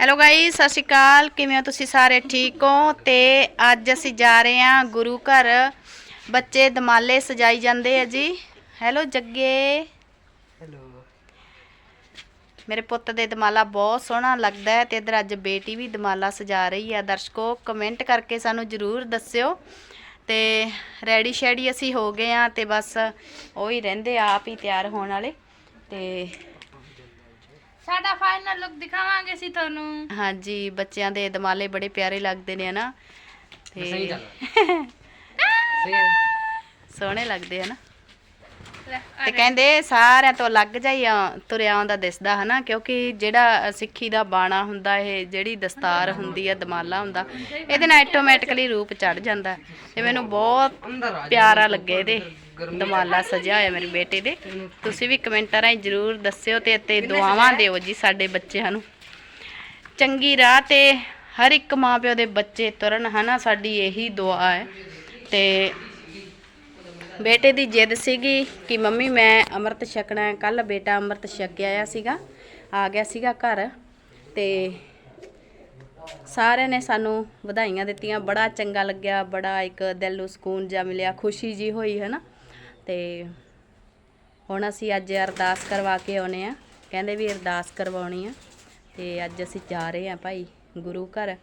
Hello guys ਸਤਿ ਸ਼੍ਰੀ ਅਕਾਲ। ਕਿਵੇਂ ਹੋ ਤੁਸੀਂ ਸਾਰੇ? ਠੀਕ ਹੋ? ਤੇ ਅੱਜ ਅਸੀਂ ਜਾ ਰਹੇ ਹਾਂ ਗੁਰੂ ਘਰ। ਬੱਚੇ ਦਮਾਲੇ ਸਜਾਈ ਜਾਂਦੇ ਆ ਜੀ। ਹੈਲੋ ਜੱਗੇ। ਹੈਲੋ ਮੇਰੇ ਪੁੱਤ ਦੇ ਦਮਾਲਾ ਬਹੁਤ ਸੋਹਣਾ ਲੱਗਦਾ ਹੈ ਤੇ ਇਧਰ ਅੱਜ ਬੇਟੀ ਵੀ ਦਮਾਲਾ ਸਜਾ ਰਹੀ ਹੈ। ਦਰਸ਼ਕੋ ਕਮੈਂਟ ਕਰਕੇ ਸਾਨੂੰ ਜਰੂਰ ਦੱਸਿਓ। ਤੇ ਰੈਡੀ ਸ਼ੈਡੀ ਅਸੀਂ ਹੋ ਗਏ ਆ ਤੇ ਬਸ ਉਹ ਹੀ ਰਹਿੰਦੇ ਆ, ਆਪ ਹੀ ਤਿਆਰ ਹੋਣ ਵਾਲੇ। ਤੇ ਸਾਡਾ ਫਾਈਨਲ ਲੁੱਕ ਦਿਖਾਵਾਂਗੇ ਸੀ ਤੁਹਾਨੂੰ। ਹਾਂਜੀ ਬੱਚਿਆਂ ਦੇ ਦਮਾਲੇ ਬੜੇ ਪਿਆਰੇ ਲੱਗਦੇ ਨੇ ਹਨਾ? ਸਹੀ ਤੇ ਗੱਲ ਸਹੀ ਹੈ ਸੋਹਣੇ ਲੱਗਦੇ ਹਨਾ ਤੇ ਕਹਿੰਦੇ ਸਾਰਿਆਂ ਤੋਂ ਅਲੱਗ ਜਾਈ ਤੁਰਿਆ ਆਉਂਦਾ ਦਿਸਦਾ ਹਨਾ ਕਿਉਂਕਿ ਜਿਹੜਾ ਸਿੱਖੀ ਦਾ ਬਾਣਾ ਹੁੰਦਾ ਇਹ ਜਿਹੜੀ ਦਸਤਾਰ ਹੁੰਦੀ ਆ ਦਮਾਲਾ ਹੁੰਦਾ ਇਹਦੇ ਨਾਲ ਆਟੋਮੈਟਿਕਲੀ ਰੂਪ ਚੜ ਜਾਂਦਾ। ਤੇ ਮੈਨੂੰ ਬਹੁਤ ਪਿਆਰਾ ਲੱਗੇ ਇਹਦੇ ਦਮਾਲਾ ਸਜਿਆ ਹੋਇਆ ਮੇਰੇ ਬੇਟੇ ਦੇ। ਤੁਸੀਂ ਵੀ ਕਮੈਂਟਾਂ ਰਾਹੀਂ ਜਰੂਰ ਦੱਸਿਓ ਤੇ ਤੇ ਦੁਆਵਾਂ ਦਿਓ ਜੀ ਸਾਡੇ ਬੱਚਿਆਂ ਨੂੰ। ਚੰਗੀ ਰਾਹ ਤੇ ਹਰ ਇੱਕ ਮਾਪਿਓ ਦੇ ਬੱਚੇ ਤੁਰਨ ਹਨਾ ਸਾਡੀ ਇਹੀ ਦੁਆ ਹੈ। ਤੇ ਬੇਟੇ ਦੀ ਜਿੱਦ ਸੀਗੀ ਕਿ ਮੰਮੀ ਮੈਂ ਅੰਮ੍ਰਿਤ ਛਕਣਾ ਕੱਲ ਬੇਟਾ ਅੰਮ੍ਰਿਤ ਛਕ ਕੇ ਆਇਆ ਸੀਗਾ, ਆ ਗਿਆ ਸੀਗਾ ਘਰ ਤੇ ਸਾਰਿਆਂ ਨੇ ਸਾਨੂੰ ਵਧਾਈਆਂ ਦਿੱਤੀਆਂ। ਬੜਾ ਚੰਗਾ ਲੱਗਿਆ, ਬੜਾ ਇੱਕ ਦਿਲ ਨੂੰ ਸਕੂਨ ਜਿਹਾ ਮਿਲਿਆ, ਖੁਸ਼ੀ ਜੀ ਹੋਈ ਹੈ ਨਾ ਤੇ ਹੁਣ ਅਸੀਂ ਅੱਜ ਅਰਦਾਸ ਕਰਵਾ ਕੇ ਆਉਨੇ ਆ। ਕਹਿੰਦੇ ਵੀ ਅਰਦਾਸ ਕਰਵਾਉਣੀ ਆ ਤੇ ਅੱਜ ਅਸੀਂ ਜਾ ਰਹੇ ਆ ਭਾਈ ਗੁਰੂ ਘਰ।